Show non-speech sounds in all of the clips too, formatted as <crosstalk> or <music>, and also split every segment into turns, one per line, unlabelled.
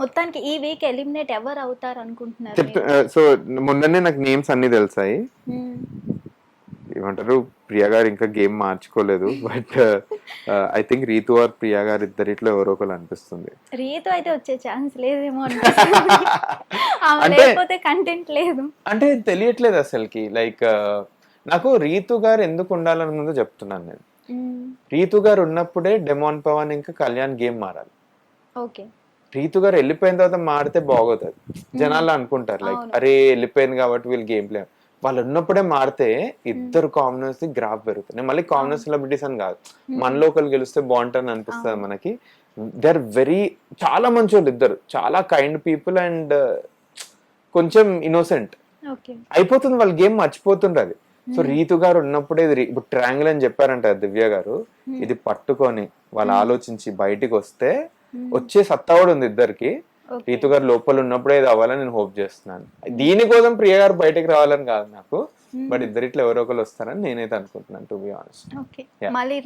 మొత్తానికి ఈ week eliminate ఎవరు అవుతారు అనుకుంటున్నారు
సో మొన్ననే నాకు నేమ్స్ అన్ని తెలిసాయి. ఏమంటారు? ప్రియా గారు ఇంకా game మార్చుకోలేదు but I think Rithu or Priya గారు ఇద్దరిట్లో ఎవరో ఒకరు అనిపిస్తుంది.
రీతు అయితే వచ్చే ఛాన్స్ లేదేమో <laughs> లేకపోతే కంటెంట్ లేదు.
అంటే తెలియట్లేదు అసలుకి. లైక్ నాకు రీతు గారు ఎందుకు ఉండాలని ముందు చెప్తున్నాను నేను. రీతు గారు ఉన్నప్పుడే డెమాన్ పవన్ ఇంకా కళ్యాణ్ గేమ్ మారాలి.
ఓకే
రీతు గారు వెళ్ళిపోయిన తర్వాత మారితే బాగోతుంది జనాలు అనుకుంటారు లైక్. అరే వెళ్ళిపోయింది కాబట్టి వీళ్ళు గేమ్ ప్లే వాళ్ళు ఉన్నప్పుడే మారితే ఇద్దరు కామనర్స్ గ్రాఫ్ పెరుగుతుంది మళ్ళీ కామనర్ సెలబ్రిటీస్ అని కాదు. మనలో ఒకరు గెలిస్తే బాగుంటుంది అనిపిస్తుంది. మనకి. దే ఆర్ వెరీ చాలా మంచి వాళ్ళు ఇద్దరు. చాలా కైండ్ పీపుల్ అండ్ కొంచెం ఇన్నోసెంట్ అయిపోతుంది వాళ్ళ గేమ్ మర్చిపోతుండ్రు అది. సో రీతు గారు ఉన్నప్పుడే ఇది ఇప్పుడు ట్రయాంగిల్ అని చెప్పారంట దివ్య గారు. ఇది పట్టుకొని వాళ్ళు ఆలోచించి బయటికి వస్తే వచ్చే సత్తా కూడా ఉంది ఇద్దరికి. రీతు గారు లోపల ఉన్నప్పుడే ఇది అవ్వాలని నేను హోప్ చేస్తున్నాను. దీనికోసం ప్రియ గారు బయటికి రావాలని కాదు నాకు బట్ ఇద్దరిట్లో ఎవరో ఒకరు వస్తారని నేనైతే అనుకుంటున్నాను టు బి ఆనెస్ట్.
మళ్ళీ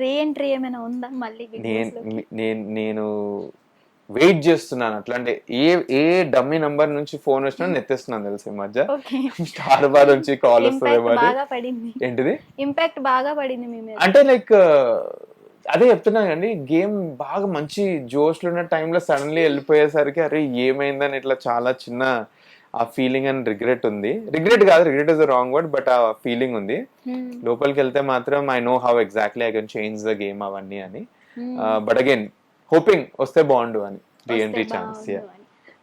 ఏమైనా ఉందా? మళ్ళీ
నేను? నేను వెయిట్ చేస్తున్నాను అట్లా అంటే ఏ ఏ డమ్మీ నంబర్ నుంచి ఫోన్ వచ్చినా నేను ఎత్తేస్తున్నాను తెలుసు ఈ మధ్య? <laughs> స్టార్ బార్ నుంచి కాల్ వస్తుంది ఏంటిది?
ఇంపాక్ట్ బాగా పడింది
అంటే లైక్ అదే చెప్తున్నా అండి గేమ్ బాగా మంచి జోష్లో ఉన్న టైంలో సడన్లీ వెళ్ళిపోయేసరికి అరే ఏమైందని ఇట్లా చాలా చిన్న ఆ ఫీలింగ్ అండ్ రిగ్రెట్ ఉంది. రిగ్రెట్ కాదు regret is wrong word but ఆ ఫీలింగ్ ఉంది.
మ్మ్.
లోపలికి వెళ్తే మాత్రం I know how exactly I can change the game అవన్నీ అని. బట్ అగైన్ హోపింగ్ వస్తే బాగుండు అని. రీ
వస్తే
ఎంట్రీ ఛాన్స్.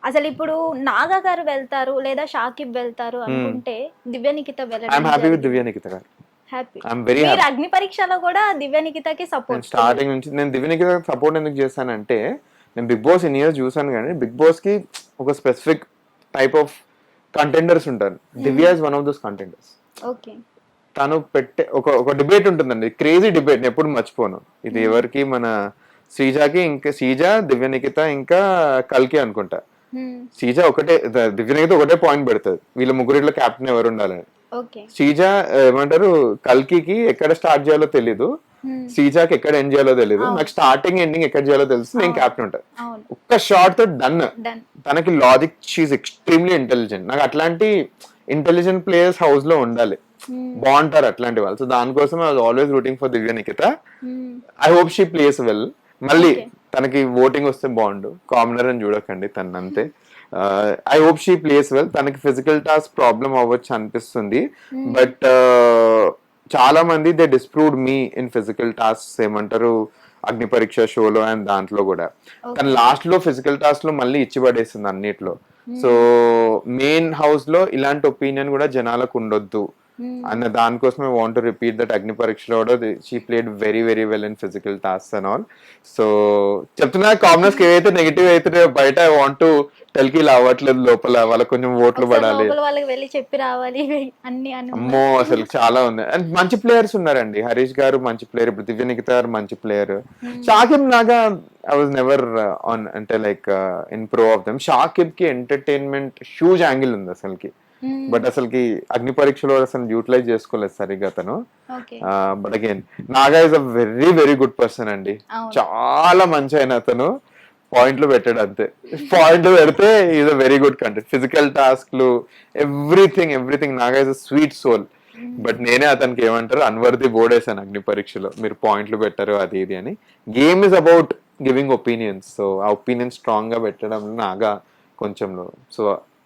అసలు ఇప్పుడు నాగా గారు వెళ్తారు లేదా షాకిబ్ వెళ్తారు అనుకుంటే Divya Nikhita
I'm happy with Divya Nikhita garu.
Happy
I'm very
మీరు అగ్ని పరీక్షలో కూడా దివ్య నిఖితకి
నేను
సపోర్ట్
స్టార్టింగ్ నుంచి నేను దివ్య నిఖిత సపోర్ట్ ఎందుకు చేశానంటే నేను బిగ్ బాస్ ఇన్ ఇయర్స్ చూసాను కానీ బిగ్ బాస్కి ఒక స్పెసిఫిక్ టైప్ ఆఫ్ కంటెండర్స్ ఉంటారు. Divya is one of those contenders
okay
తను పెట్టే ఒక ఒక డిబేట్ ఉంటుందండి. క్రేజీ డిబేట్ ఎప్పుడు మర్చిపోను. ఇది ఎవరికి మన శ్రీజాకి ఇంకా శ్రీజ దివ్య నిఖిత ఇంకా కల్కి అనుకుంటా. శ్రీజ ఒకటే ద- దివ్య నిఖిత ఒకటే పాయింట్ పెడుతుంది. వీళ్ళ ముగ్గురిట్లో కెప్టెన్ ఎవరు ఉండాలని. శ్రీజ ఏమంటారు కల్కికి ఎక్కడ స్టార్ట్ చేయాలో తెలీదు. శ్రీజాకి ఎక్కడ ఎండ్ చేయాలో తెలీదు.
అవును.
నాకు స్టార్టింగ్ ఎండింగ్ ఎక్కడ చేయాలో తెలుసు. నేను. క్యాప్టెన్
అవును.
ఒక్క షార్ట్తో డన్ తనకి లాజిక్ షీఈ్ ఎక్స్ట్రీమ్లీ ఇంటెలిజెంట్ నాకు అట్లాంటి ఇంటెలిజెంట్ ప్లేయర్స్ హౌస్లో ఉండాలి. బాగుంటారు అట్లాంటి వాళ్ళు. సో దానికోసం I always rooting for Divya Nikhita. I hope she plays well మళ్ళీ. తనకి ఓటింగ్ వస్తే బాగుండు. కామనర్ అని చూడకండి తన అంతే. I hope she plays well తనకి ఫిజికల్ టాస్క్ ప్రాబ్లం అవ్వచ్చు అనిపిస్తుంది. బట్ చాలా మంది they disproved me in physical task ఏమంటారు? అగ్ని పరీక్ష షోలో అండ్ దాంట్లో కూడా. తన లాస్ట్లో ఫిజికల్ టాస్క్లో మళ్ళీ ఇచ్చి పడేస్తుంది అన్నిట్లో. సో మెయిన్ హౌస్లో ఇలాంటి ఒపీనియన్ కూడా జనాలకు ఉండొద్దు. అన్న దానికోసం ఐ వాంట్ రిపీట్ దట్ అగ్ని పరీక్షలో కూడా she played very very well in physical task and all so చెప్తున్నా కామనర్స్కి ఏవైతే నెగిటివ్ అయితే బయట ఐ వాంట్ టెల్కి ఇలా అవ్వట్లేదు లోపల వాళ్ళకి కొంచెం ఓట్లు పడాలి.
వాళ్ళకి వెళ్ళి చెప్పి రావాలి ఇవి అన్ని అని
అమ్మో అసలు చాలా ఉంది. అండ్ మంచి ప్లేయర్స్ ఉన్నారండి. హరీష్ గారు మంచి ప్లేయర్ ఇప్పుడు దివ్య నిఖిత గారు మంచి player Shakib Naga I was never on అంటే like in pro of them షాకిబ్కి entertainment huge angle ఉంది అసలుకి.
Hmm.
బట్ అసలుకి అగ్ని పరీక్షలో అసలు యూటిలైజ్ చేసుకోలేదు సరిగ్గా తను
okay
but again Naga is a very very good person అండి. చాలా మంచి అయిన అతను. పాయింట్లు పెట్టాడు అంతే. పాయింట్లు పెడితే is a very good content physical టాస్క్లు everything everything Naga is a sweet soul but నేనే అతనికి ఏమంటారు అన్వర్ది బోర్డేసాను అగ్ని పరీక్షలో. మీరు పాయింట్లు పెట్టారు అది ఇది అని. Game is about giving opinions so ఆ ఒపీనియన్ స్ట్రాంగ్గా పెట్టడం నాగా కొంచెంలో. So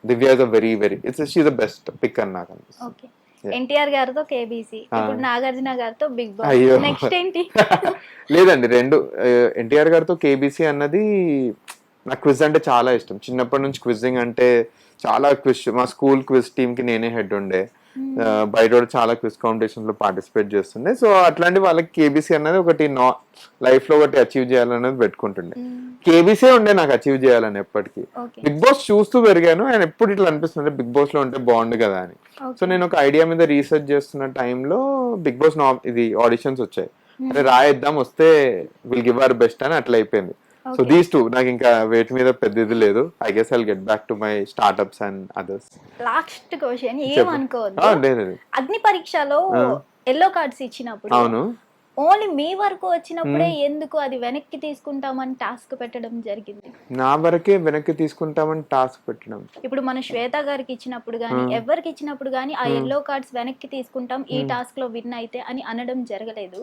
Divya is a very very it's she the best pick అని నాకు అనిపిస్తుంది
ఓకే ఎన్టీఆర్ గారితో కేబీసీ ఇప్పుడు నాగార్జున గారితో బిగ్ బాస్. నెక్స్ట్ ఏంటి? <laughs>
లేదండి రెండు ఎన్టీఆర్ గారితో కేబీసీ అన్నది నాకు క్విజ్ అంటే చాలా ఇష్టం. చిన్నప్పటి నుంచి క్విజింగ్ అంటే చాలా క్విజ్ మా స్కూల్ క్విజ్ టీమ్కి నేనే హెడ్ ఉండే. బయట కూడా చాలా క్విజ్ కాంపిటీషన్లో పార్టిసిపేట్ చేస్తుండే. సో అట్లాంటి వాళ్ళకి కేబీసీ అనేది ఒకటి నా లైఫ్లో ఒకటి అచీవ్ చేయాలనేది పెట్టుకుంటుండే. కేబీసీ ఉండే నాకు అచీవ్ చేయాలని ఎప్పటికీ. బిగ్ బాస్ చూస్తూ పెరిగాను. ఆయన ఎప్పుడు ఇట్లా అనిపిస్తుంది బిగ్ బాస్లో ఉంటే బాగుండు కదా అని. సో నేను ఒక ఐడియా మీద రీసెర్చ్ చేస్తున్న టైంలో బిగ్ బాస్ ఇది ఆడిషన్స్ వచ్చాయి. అరే రాయిద్దాం వస్తే విల్ గివ్ అవర్ బెస్ట్ అని అట్లా అయిపోయింది. సో. దీస్ టూ నాకు ఇంకా వేటి మీద పెద్ద ఇది లేదు I guess I'll get back to my startups and others
last question. ఏమనుకోవద్దు. అగ్ని పరీక్షలో. ఎల్లో కార్డ్స్ ఇచ్చినప్పుడు
అవును.
ఓన్లీ మీ వరకు వచ్చినప్పుడే ఎందుకు అది వెనక్కి తీసుకుంటామని టాస్క్ పెట్టడం జరిగింది?
నా వరకే వెనక్కి తీసుకుంటామని టాస్క్ పెట్టడం.
ఇప్పుడు మన శ్వేత గారికి ఇచ్చినప్పుడు కానీ ఎవరికి ఇచ్చినప్పుడు కానీ ఆ ఎల్లో కార్డ్స్ వెనక్కి తీసుకుంటాం ఈ టాస్క్లో విన్ అయితే అని అనడం జరగలేదు.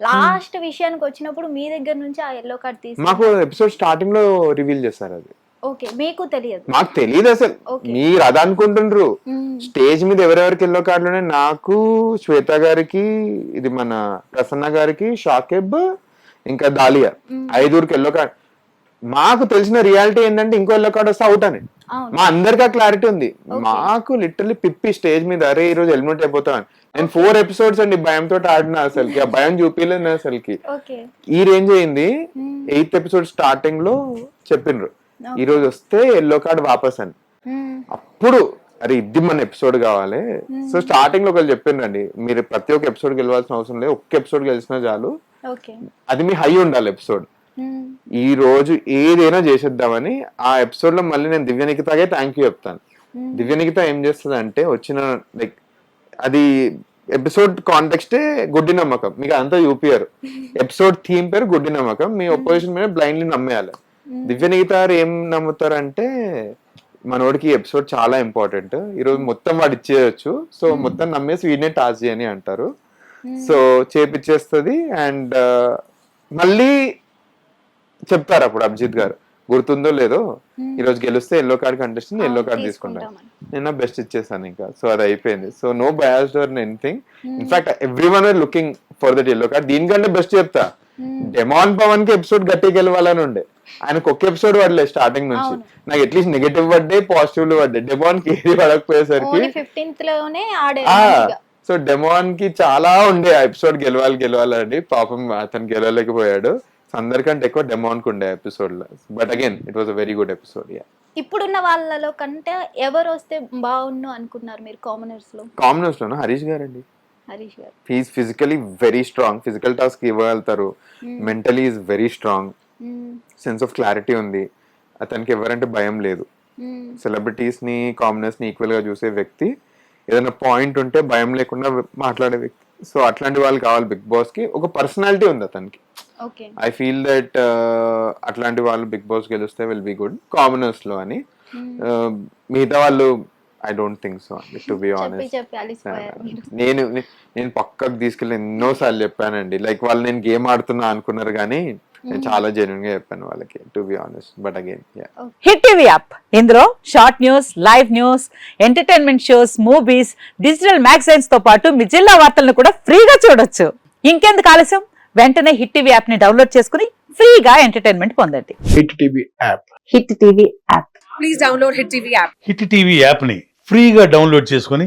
లాస్ట్ విషయానికి వచ్చినప్పుడు మీ దగ్గర నుంచి ఆ ఎల్లో కార్డ్ తీసి
మాకు ఎపిసోడ్ స్టార్టింగ్లో రివీల్ చేస్తారు అది.
ఓకే మీకు తెలియదు.
మాకు తెలియదు అసలు. మీరు అది అనుకుంటుండ్రు. స్టేజ్ మీద ఎవరెవరికి ఎల్లో కార్డులు ఉన్నాయి? నాకు శ్వేత గారికి ఇది మన ప్రసన్న గారికి షాకెబ్ ఇంకా దాలియా ఐదుగురికి ఎల్లో కార్డ్ మాకు తెలిసిన రియాలిటీ ఏంటంటే ఇంకో ఎల్లో కార్డ్ వస్తే అవుట్ అని. మా అందరికి ఆ క్లారిటీ ఉంది. మాకు లిటరల్లీ పిప్పి స్టేజ్ మీద అరే ఈ రోజు ఎలిమినేట్ అయిపోతాను నేను ఫోర్ ఎపిసోడ్స్ అండి భయంతో ఆడిన అసలుకి. ఆ భయం చూపించలేదు నేను అసలుకి ఈ రేంజ్ అయింది. ఎయిత్ ఎపిసోడ్ స్టార్టింగ్లో చెప్పిండ్రు ఈ రోజు వస్తే ఎల్లో కార్డ్ వాపస్ అని.
మ్మ్.
అప్పుడు అరే ఇది మన ఎపిసోడ్ కావాలి. సో స్టార్టింగ్లో ఒకళ్ళు చెప్పిండ్రండి మీరు ప్రతి ఒక్క ఎపిసోడ్ గెలవాల్సిన అవసరం లేదు. ఒక్క ఎపిసోడ్ గెలిచినా చాలు. అది మీ హై ఉండాలి ఎపిసోడ్. ఈ రోజు ఏదైనా చేసేద్దామని ఆ ఎపిసోడ్లో మళ్ళీ నేను దివ్య నిఖితాగే థ్యాంక్ యూ చెప్తాను. దివ్య నిఖిత ఏం చేస్తుంది అంటే వచ్చిన లైక్ అది ఎపిసోడ్ కాంటెక్స్టే గుడ్డి నమ్మకం. మీకు అంతా చూపియరు ఎపిసోడ్ థీమ్ పేరు గుడ్డి నమ్మకం. మీ ఒపోజిషన్ మీద బ్లైండ్లీ నమ్మేయాలి. దివ్య నిఖిత గారు ఏం నమ్ముతారంటే మనోడికి ఎపిసోడ్ చాలా ఇంపార్టెంట్ ఈ రోజు మొత్తం వాడు ఇచ్చేయచ్చు. సో మొత్తం నమ్మేసి వీడినే టాస్ చేయని అంటారు. సో చేపిచ్చేస్తుంది. అండ్ మళ్ళీ చెప్తారు అప్పుడు అభిజిత్ గారు. గుర్తుందో లేదో ఈ రోజు గెలిస్తే yellow card contest yellow card తీసుకుంటాను. నేను బెస్ట్ ఇచ్చేసాను ఇంకా. సో అది అయిపోయింది. So no biased or anything in fact every one are looking for that yellow card దీనికంటే బెస్ట్ చెప్తా. డెమాన్ పవన్కి ఎపిసోడ్ గట్టి గెలవాలని ఉండే. ఆయనకు ఒక్క ఎపిసోడ్ పడలే స్టార్టింగ్ నుంచి. నాకు అట్లీస్ట్ నెగటివ్ పడ్డాయి పాజిటివ్ పడ్డాయి. డెమాన్కి ఏది పడకపోయేసరికి. సో డెమాన్కి చాలా ఉండే ఆ ఎపిసోడ్ గెలవాలి గెలవాలని పాపం అతను గెలవలేకపోయాడు. అందరికంటే ఎక్కువ డెమాన్కు ఉండే ఎపిసోడ్లో but again it was a very good episode yeah
ఇప్పుడున్న వాళ్ళలో కంటే ఎవరు వస్తే బాగుండు అనుకున్నారు మీరు కామనర్స్లో
కామనర్స్ లోనా హరీష్ గారు. అండి
Harish garu
he's physically very strong physical task ఇవ్వగలుగుతారు mentally is very strong. Sense of clarity ఉంది. అతనికి ఎవరంటే భయం లేదు. సెలబ్రిటీస్ని కామనర్స్ని ఈక్వల్గా చూసే వ్యక్తి. ఏదైనా పాయింట్ ఉంటే భయం లేకుండా మాట్లాడే వ్యక్తి. సో అట్లాంటి వాళ్ళు కావాలి బిగ్ బాస్కి ఒక పర్సనాలిటీ ఉంది అతనికి. ఐ ఫీల్ దట్ అట్లాంటి వాళ్ళు బిగ్ బాస్ గెలిస్తే విల్ బి గుడ్ కామనర్స్లో అని Uh, మిగతా వాళ్ళు ఐ డోంట్ థింక్ సో అండి టు బి ఆనెస్ట్ నేను నేను పక్కకు తీసుకెళ్ళి ఎన్నో సార్లు చెప్పానండి. లైక్ వాళ్ళు నేను గేమ్ ఆడుతున్నా అనుకున్నారు కానీ నేను చాలా జెన్యున్గా చెప్పాను వాళ్ళకి to be honest but again
Hit TV app ఇందులో short news live news entertainment shows movies digital మ్యాగజైన్స్తో పాటు మీ జిల్లా వార్తలను కూడా ఫ్రీగా చూడొచ్చు. ఇంకెందుకు ఆలస్యం? వెంటనే హిట్ టీవీ యాప్ని డౌన్లోడ్ చేసుకుని ఫ్రీగా ఎంటర్టైన్మెంట్ పొందండి.
Hit TV app
Hit TV app
please download Hit TV app.
Hit TV యాప్ని ఫ్రీగా డౌన్లోడ్ చేసుకొని